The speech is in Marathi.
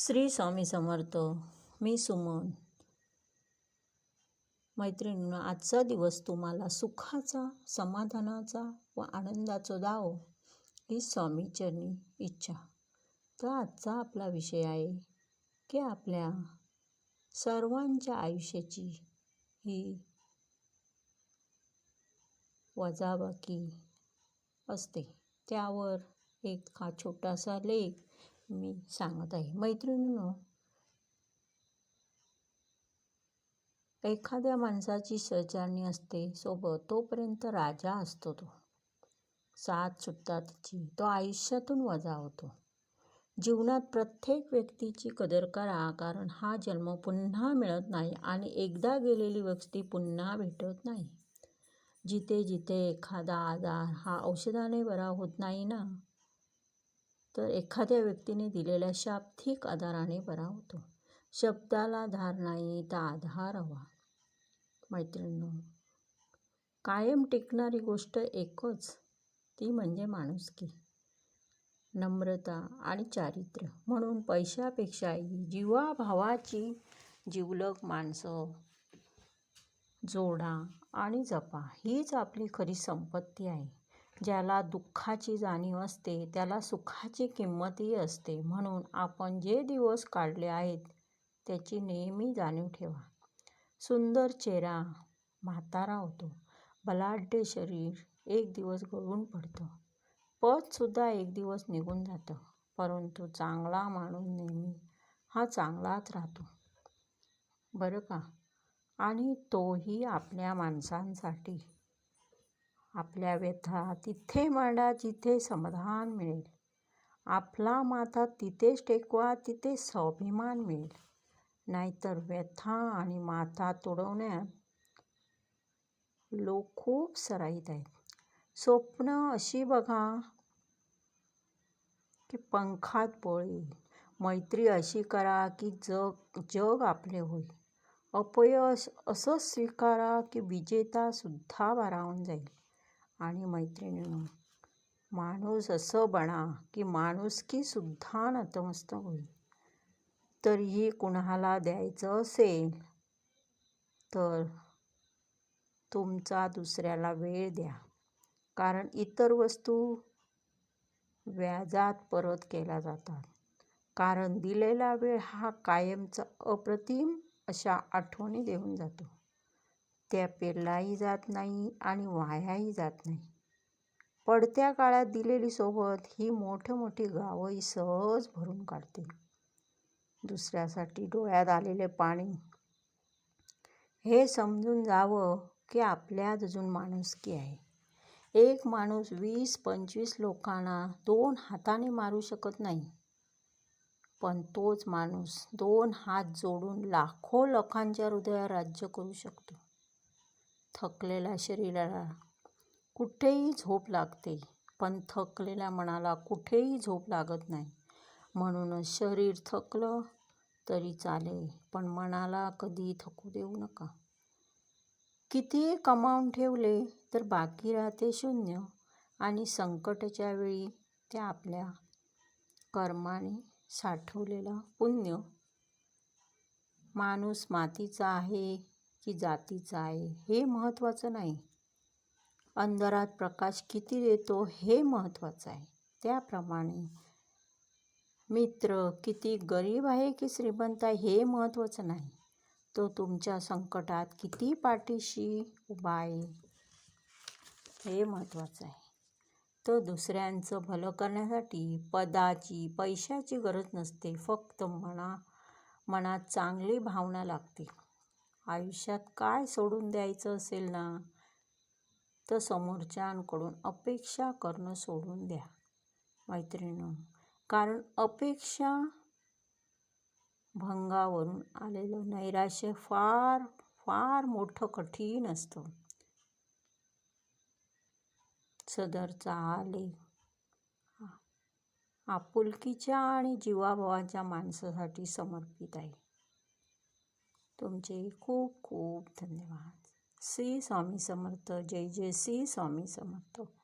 श्री स्वामी समर्थ मी सुमन. मैत्रिणीनं आजचा दिवस तुम्हाला सुखाचा समाधानाचा व आनंदाचा दाव ही स्वामीचरणी इच्छा. तर आजचा आपला विषय आहे की आपल्या सर्वांच्या आयुष्याची ही वजाबाकी असते. त्यावर एक हा छोटासा लेख मी सांगत आहे. मैत्रिणीनो एखाद्या माणसाची सहचारणी असते सोबत तोपर्यंत राजा असतो तो. साथ सुटता तिची तो आयुष्यातून वजा होतो. जीवनात प्रत्येक व्यक्तीची कदर करा कारण हा जन्म पुन्हा मिळत नाही आणि एकदा गेलेली व्यक्ती पुन्हा भेटत नाही. जिथे जिथे एखादा आजार हा औषधाने बरा होत नाही ना? तर एखाद्या व्यक्तीने दिलेल्या शाब्दिक आधाराने बरा होतो. शब्दाला धार नाही तर आधार हवा. मैत्रिणींनो कायम टिकणारी गोष्ट एकच ती म्हणजे माणुसकी. नम्रता आणि चारित्र्य. म्हणून पैशापेक्षाही जीवाभावाची जिवलग माणसं जोडा आणि जपा हीच आपली खरी संपत्ती आहे. ज्याला दुःखाची जाणीव असते त्याला सुखाची किंमतही असते. म्हणून आपण जे दिवस काढले आहेत त्याची नेहमी जाणीव ठेवा. सुंदर चेहरा म्हातारा होतो. बलाढ्य शरीर एक दिवस गळून पडतं. पदसुद्धा एक दिवस निघून जातं. परंतु चांगला माणूस नेहमी हा चांगलाच राहतो. बरं का? आणि तोही आपल्या माणसांसाठी. आपल्या व्यथा तिथे मांडा जिथे समाधान मिळेल. आपला माथा तिथेच टेकवा तिथे स्वाभिमान मिळेल. नाहीतर व्यथा आणि माथा तुडवण्यात लोक खूप सराईत आहेत. स्वप्न अशी बघा की पंखात पळेल. मैत्री अशी करा की जग जग आपले होईल. अपयश असं स्वीकारा की विजेतासुद्धा भारावून जाईल. आणि मैत्रिणींनो माणूस असं बना की माणुसकी सुद्धा नतमस्त होईल. तरीही कुणाला द्यायचं असेल तर तुमचा दुसऱ्याला वेळ द्या. कारण इतर वस्तू व्याजात परत केल्या जातात. कारण दिलेला वेळ हा कायमचा अप्रतिम अशा आठवणी देऊन जातो. त्या पेरलाही जात नाही आणि वायाही जात नाही. पडत्या काळात दिलेली सोबत ही मोठमोठी गावंही सहज भरून काढते. दुसऱ्यासाठी डोळ्यात आलेले पाणी. हे समजून जावं की आपल्यात अजून माणुसकी आहे? एक माणूस वीस पंचवीस लोकांना दोन हाताने मारू शकत नाही. पण तोच माणूस दोन हात जोडून लाखो लोकांच्या हृदयावर राज्य करू शकतो. थकलेल्या शरीराला कुठेही झोप लागते पण थकलेल्या मनाला कुठेही झोप लागत नाही. म्हणूनच शरीर थकलं तरी चालेल पण मनाला कधी थकू देऊ नका. कितीही कमावून ठेवले तर बाकी राहते शून्य आणि संकटाच्या वेळी त्या आपल्या कर्माने साठवलेलं पुण्य. माणूस मातीचा आहे की जातीचा आहे हे महत्त्वाचं नाही. अंधारात प्रकाश किती देतो हे महत्त्वाचं आहे. त्याप्रमाणे मित्र किती गरीब आहे की श्रीमंत आहे हे महत्त्वाचं नाही. तो तुमच्या संकटात किती पाठीशी उभा आहे हे महत्त्वाचं आहे. तर दुसऱ्यांचं भलं करण्यासाठी पदाची पैशाची गरज नसते फक्त मना मनात चांगली भावना लागते. आयुष्यात काय सोडून द्यायचं असेल ना तर समोरच्यांकडून अपेक्षा करणं सोडून द्या मैत्रिणीनं. कारण अपेक्षा भंगावरून आलेलं नैराश्य फार फार मोठं कठीण असतं. सदरचा आलेख. आपुलकीच्या आणि जीवाभावाच्या माणसासाठी समर्पित आहे. तुमचे खूप खूप धन्यवाद. श्री स्वामी समर्थ. जय जय श्री स्वामी समर्थ.